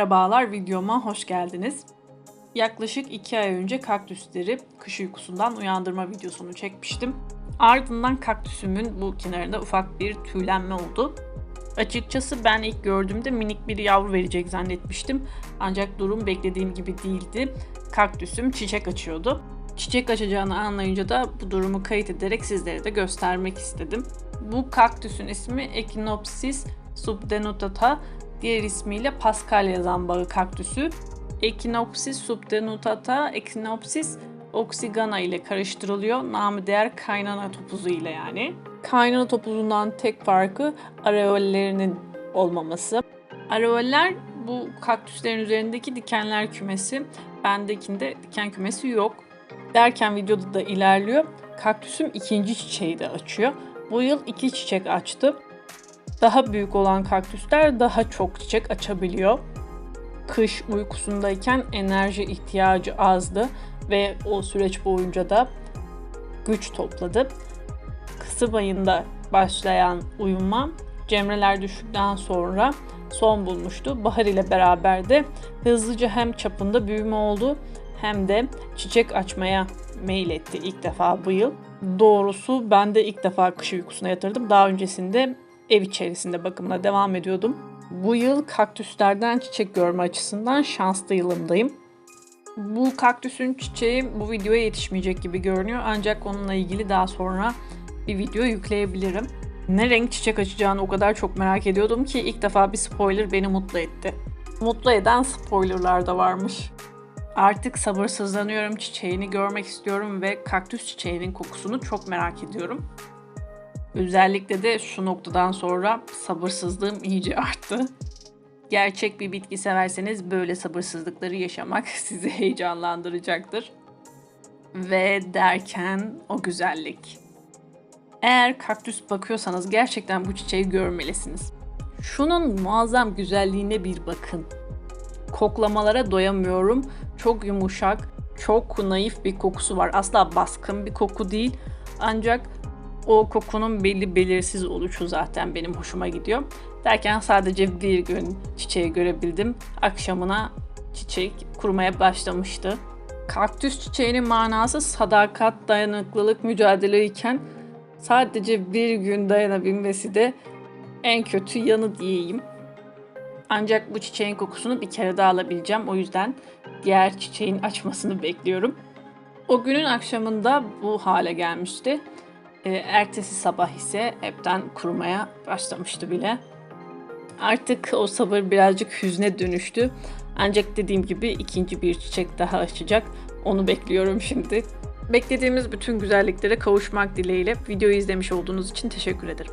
Merhabalar, videoma hoş geldiniz. Yaklaşık 2 ay önce kaktüsleri kış uykusundan uyandırma videosunu çekmiştim. Ardından kaktüsümün bu kenarında ufak bir tüylenme oldu. Açıkçası ben ilk gördüğümde minik bir yavru verecek zannetmiştim. Ancak durum beklediğim gibi değildi. Kaktüsüm çiçek açıyordu. Çiçek açacağını anlayınca da bu durumu kayıt ederek sizlere de göstermek istedim. Bu kaktüsün ismi Echinopsis subdenutata, diğer ismiyle Paskalya zambağı kaktüsü. Echinopsis subdenutata, Echinopsis oxygana ile karıştırılıyor. Namı değer kaynana topuzu ile yani. Kaynana topuzundan tek farkı areollerinin olmaması. Areoller bu kaktüslerin üzerindeki dikenler kümesi. Bendekinde diken kümesi yok. Derken videoda da ilerliyor. Kaktüsüm ikinci çiçeği de açıyor. Bu yıl iki çiçek açtı. Daha büyük olan kaktüsler daha çok çiçek açabiliyor. Kış uykusundayken enerji ihtiyacı azdı ve o süreç boyunca da güç topladı. Kasım ayında başlayan uyuma cemreler düştükten sonra son bulmuştu. Bahar ile beraber de hızlıca hem çapında büyüme oldu hem de çiçek açmaya meyletti ilk defa bu yıl. Doğrusu ben de ilk defa kış uykusuna yatırdım. Daha öncesinde ev içerisinde bakımına devam ediyordum. Bu yıl kaktüslerden çiçek görme açısından şanslı yılımdayım. Bu kaktüsün çiçeği bu videoya yetişmeyecek gibi görünüyor ancak onunla ilgili daha sonra bir video yükleyebilirim. Ne renk çiçek açacağını o kadar çok merak ediyordum ki ilk defa bir spoiler beni mutlu etti. Mutlu eden spoilerlar da varmış. Artık sabırsızlanıyorum çiçeğini görmek istiyorum ve kaktüs çiçeğinin kokusunu çok merak ediyorum. Özellikle de şu noktadan sonra sabırsızlığım iyice arttı. Gerçek bir bitki severseniz böyle sabırsızlıkları yaşamak sizi heyecanlandıracaktır. Ve derken o güzellik. Eğer kaktüs bakıyorsanız gerçekten bu çiçeği görmelisiniz. Şunun muazzam güzelliğine bir bakın. Koklamalara doyamıyorum. Çok yumuşak, çok naif bir kokusu var. Asla baskın bir koku değil. Ancak o kokunun belli belirsiz oluşu zaten benim hoşuma gidiyor. Derken sadece bir gün çiçeği görebildim. Akşamına çiçek kurumaya başlamıştı. Kaktüs çiçeğinin manası sadakat, dayanıklılık, mücadele iken sadece bir gün dayanabilmesi de en kötü yanı diyeyim. Ancak bu çiçeğin kokusunu bir kere daha alabileceğim. O yüzden diğer çiçeğin açmasını bekliyorum. O günün akşamında bu hale gelmişti. E, ertesi sabah ise hepten kurumaya başlamıştı bile. Artık o sabır birazcık hüzne dönüştü. Ancak dediğim gibi ikinci bir çiçek daha açacak. Onu bekliyorum şimdi. Beklediğimiz bütün güzelliklere kavuşmak dileğiyle videoyu izlemiş olduğunuz için teşekkür ederim.